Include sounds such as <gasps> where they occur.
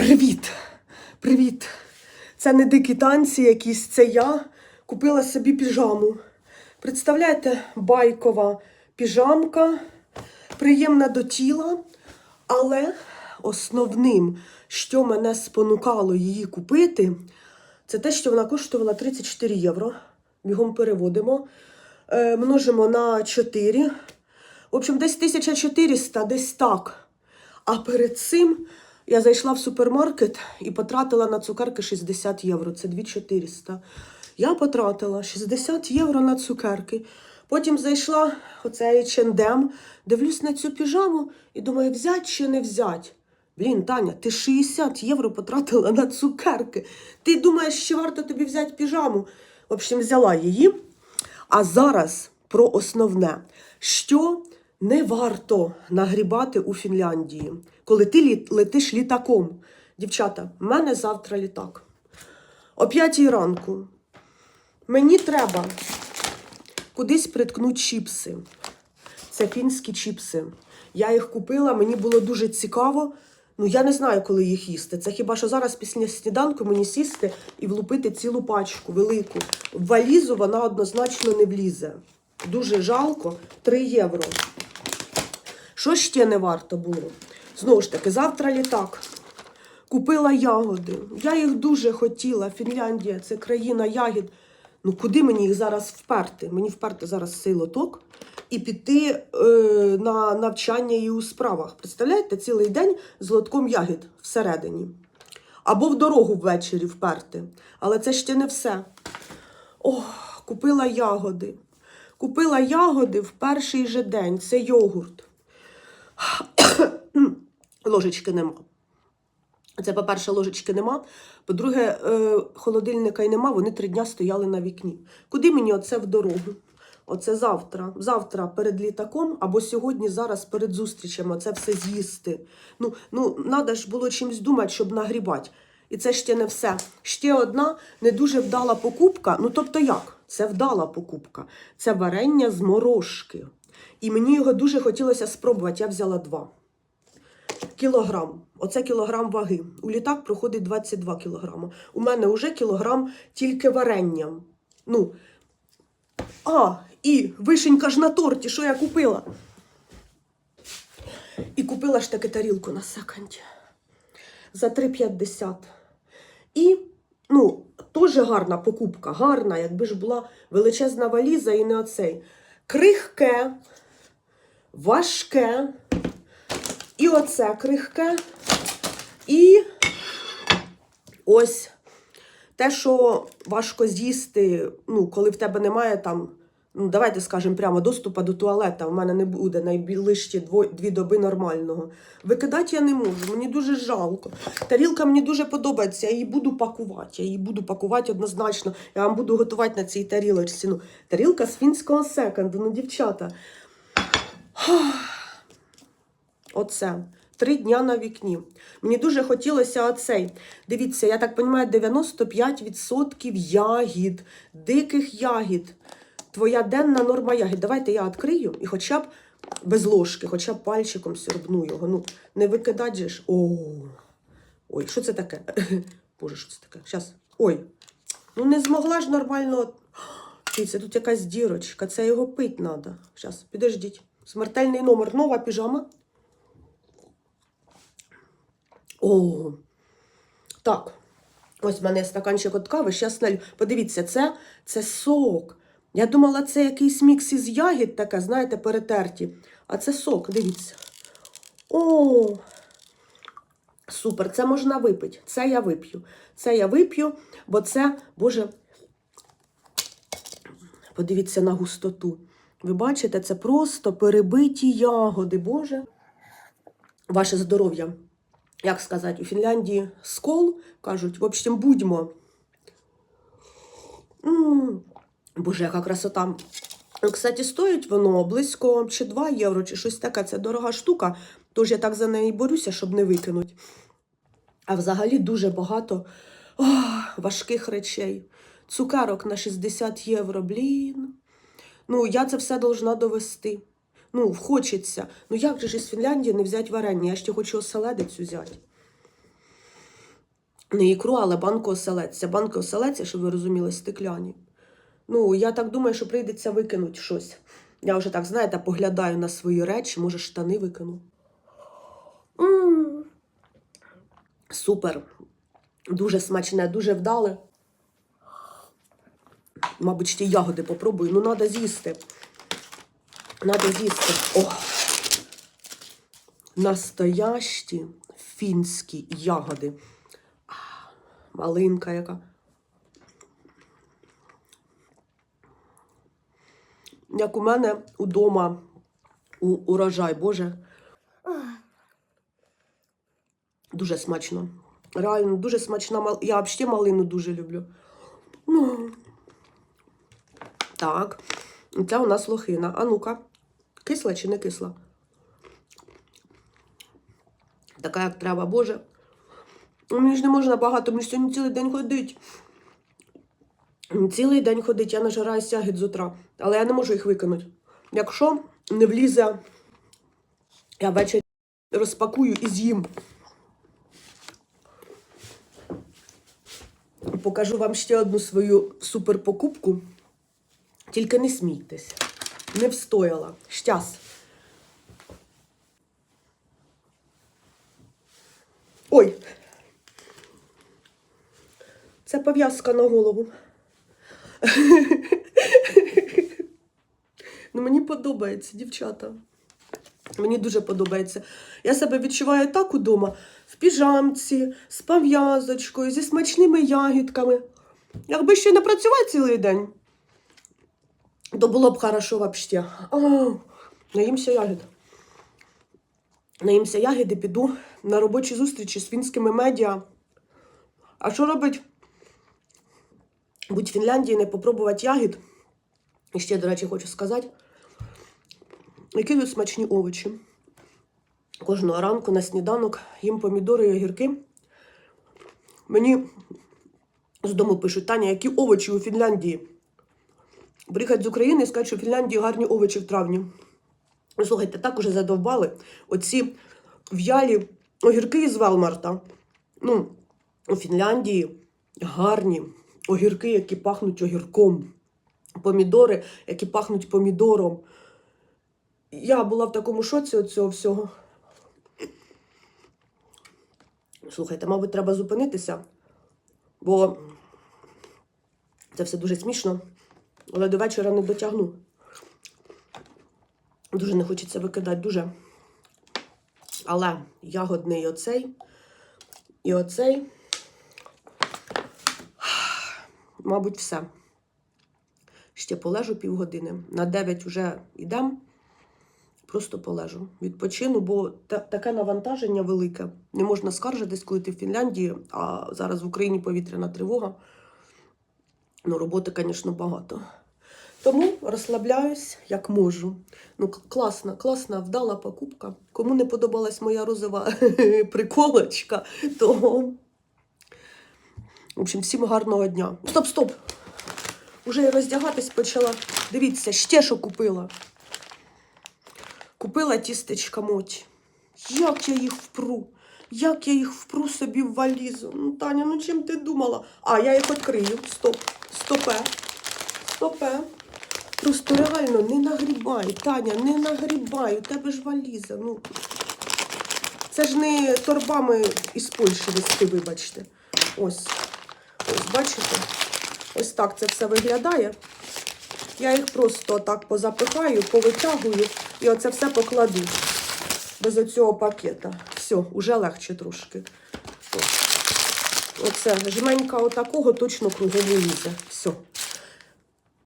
Привіт! Привіт! Це не дикі танці якісь, це я купила собі піжаму. Представляєте, байкова піжамка, приємна до тіла, але основним, що мене спонукало її купити, це те, що вона коштувала 34 євро. Бігом переводимо. Е, множимо на 4. В общем, десь 1400, десь так. А перед цим я зайшла в супермаркет і потратила на цукерки 60 євро. Це 2400. Я потратила 60 євро на цукерки. Потім зайшла оце H&M, дивлюсь на цю піжаму і думаю, взять чи не взять. Блін, Таня, ти 60 євро потратила на цукерки. Ти думаєш, що варто тобі взяти піжаму? В общем, взяла її. А зараз про основне, що не варто нагрібати у Фінляндії, коли ти летиш літаком. Дівчата, в мене завтра літак. О 5 ранку. Мені треба кудись приткнути чіпси. Це фінські чіпси. Я їх купила, мені було дуже цікаво. Ну, я не знаю, коли їх їсти. Це хіба що зараз після сніданку мені сісти і влупити цілу пачку велику. В валізу вона однозначно не влізе. Дуже жалко. 3 євро. Що ще не варто було? Знову ж таки, завтра літак. Купила ягоди. Я їх дуже хотіла. Фінляндія це країна ягід. Ну куди мені їх зараз вперти? Мені вперти зараз цей лоток і піти е, на навчання і у справах. Представляєте, цілий день з лотком ягід всередині. Або в дорогу ввечері вперти. Але це ще не все. Ох, купила ягоди. Купила ягоди в перший же день. Це йогурт. Ложечки нема. Це, по-перше, ложечки нема. По-друге, е, холодильника й нема, вони три дня стояли на вікні. Куди мені оце в дорогу? Оце завтра. Завтра перед літаком або сьогодні, зараз перед зустрічами це все з'їсти. Ну, ну, треба ж було чимось думати, щоб нагрібати. І це ще не все. Ще одна не дуже вдала покупка. Ну, тобто як? Це вдала покупка. Це варення з морошки. І мені його дуже хотілося спробувати. Я взяла два. Кілограм. Оце кілограм ваги. У літак проходить 22 кілограми. У мене вже кілограм тільки варенням. Ну. А, і вишенька ж на торті, що я купила? І купила ж таки тарілку на секонді. За 3,50. І, ну, теж гарна покупка, гарна, якби ж була величезна валіза і не оцей. Крихке, важке. І оце крихке. І ось те, що важко з'їсти, ну, коли в тебе немає там, ну, давайте скажемо прямо, доступу до туалета. У мене не буде найближчі дві доби нормального. Викидати я не можу, мені дуже жалко. Тарілка мені дуже подобається, я її буду пакувати. Я її буду пакувати однозначно. Я вам буду готувати на цій тарілочці. Ну, тарілка з фінського секонду, ну, дівчата. Оце. Три дня на вікні. Мені дуже хотілося оцей. Дивіться, я так розумію, 95% ягід, диких ягід. Твоя денна норма ягід. Давайте я відкрию і хоча б без ложки, хоча б пальчиком сьорбну його. Ну, не викидать же ж. О. Ой, що це таке? <laughs> Боже, що це таке? Щас. Ой. Ну не змогла ж нормально. <gasps> Дивіться, тут якась дірочка. Це його пить треба. Зараз, підождіть. Смертельний номер. Нова піжама. О, так. Ось в мене стаканчик от кави, щас налю. Подивіться, це, це сок. Я думала, це якийсь мікс із ягід таке, знаєте, перетерті. А це сок, дивіться. О, супер, це можна випити. Це я вип'ю. Це я вип'ю, бо це, Боже, подивіться на густоту. Ви бачите, це просто перебиті ягоди, Боже. Ваше здоров'я як сказати, у Фінляндії скол, кажуть, в общем, будьмо. Боже, яка красота. Кстати, стоїть воно близько чи 2 євро, чи щось таке. Це дорога штука, тож я так за неї борюся, щоб не викинути. А взагалі дуже багато ох, важких речей. Цукерок на 60 євро, блін. Ну, я це все должна довести. Ну, хочеться. Ну як же ж із Фінляндії не взяти варення? Я ще хочу оселедець взяти. не ікру, але банку оселедця. Банки оселедця, щоб ви розуміли, стекляні. Ну, я так думаю, що прийдеться викинути щось. Я вже так, знаєте, поглядаю на свої речі, може, штани викину. М. Супер. Дуже смачне, дуже вдале. Мабуть, й ягоди попробую. Ну, треба з'їсти. Надо з'їсти. О! Настоящі фінські ягоди. А, Малинка яка. Як у мене удома у урожай, Боже. Дуже смачно. Реально, дуже смачна. Я взагалі малину дуже люблю. Ну. Так. Це у нас лохина. А ну-ка, кисла чи не кисла? Така, як треба, Боже. Ну, Мені ж не можна багато, мені ж сьогодні цілий день ходить. Цілий день ходить, я нажираюся ягід з утра, але я не можу їх викинути. Якщо не влізе, я ввечері розпакую і з'їм. Покажу вам ще одну свою суперпокупку. Тільки не смійтесь. Не встояла. Щас. Ой. Це пов'язка на голову. <laughs> Ну, мені подобається, дівчата. Мені дуже подобається. Я себе відчуваю так удома, в піжамці, з пов'язочкою, зі смачними ягідками. Якби ще не працювати цілий день, то було б хорошо взагалі. Наїмся ягід. Наїмся ягід і піду на робочі зустрічі з фінськими медіа. А що робить? Будь Фінляндії не попробувати ягід. І ще, до речі, хочу сказати, які тут смачні овочі. Кожного ранку на сніданок їм помідори і огірки. Мені з дому пишуть, Таня, які овочі у Фінляндії? Приїхати з України і сказати, що в Фінляндії гарні овочі в травні. Слухайте, так уже задовбали оці в'ялі огірки із Велмарта. Ну, у Фінляндії гарні огірки, які пахнуть огірком. Помідори, які пахнуть помідором. Я була в такому шоці цього всього. Слухайте, мабуть, треба зупинитися, бо це все дуже смішно, але до вечора не дотягну. Дуже не хочеться викидати, дуже. Але ягодний оцей і оцей, мабуть, все. Ще полежу півгодини. На 9 вже йдемо. Просто полежу. Відпочину, бо та- таке навантаження велике. Не можна скаржитись, коли ти в Фінляндії, а зараз в Україні повітряна тривога. Ну, роботи, звісно, багато. Тому розслабляюсь, як можу. Ну, класна, класна, вдала покупка. Кому не подобалась моя розова <laughs> приколочка, то. В общем, всім гарного дня. Стоп, стоп! Уже я роздягатись почала. Дивіться, ще що купила. Купила тістечка моті. Як я їх впру? Як я їх впру собі в валізу? Ну, Таня, ну чим ти думала? А, я їх відкрию. Стоп. Стопе. Стопе. Просто реально не нагрібай, Таня, не нагрібай. У тебе ж валіза. Ну. Це ж не торбами із Польщі вести, вибачте. Ось. Ось, бачите? Ось так це все виглядає. Я їх просто так позапихаю, повитягую і оце все покладу без оцього пакета. Все, уже легче трошки. Оце жменька отакого точно кругову лізе. Все.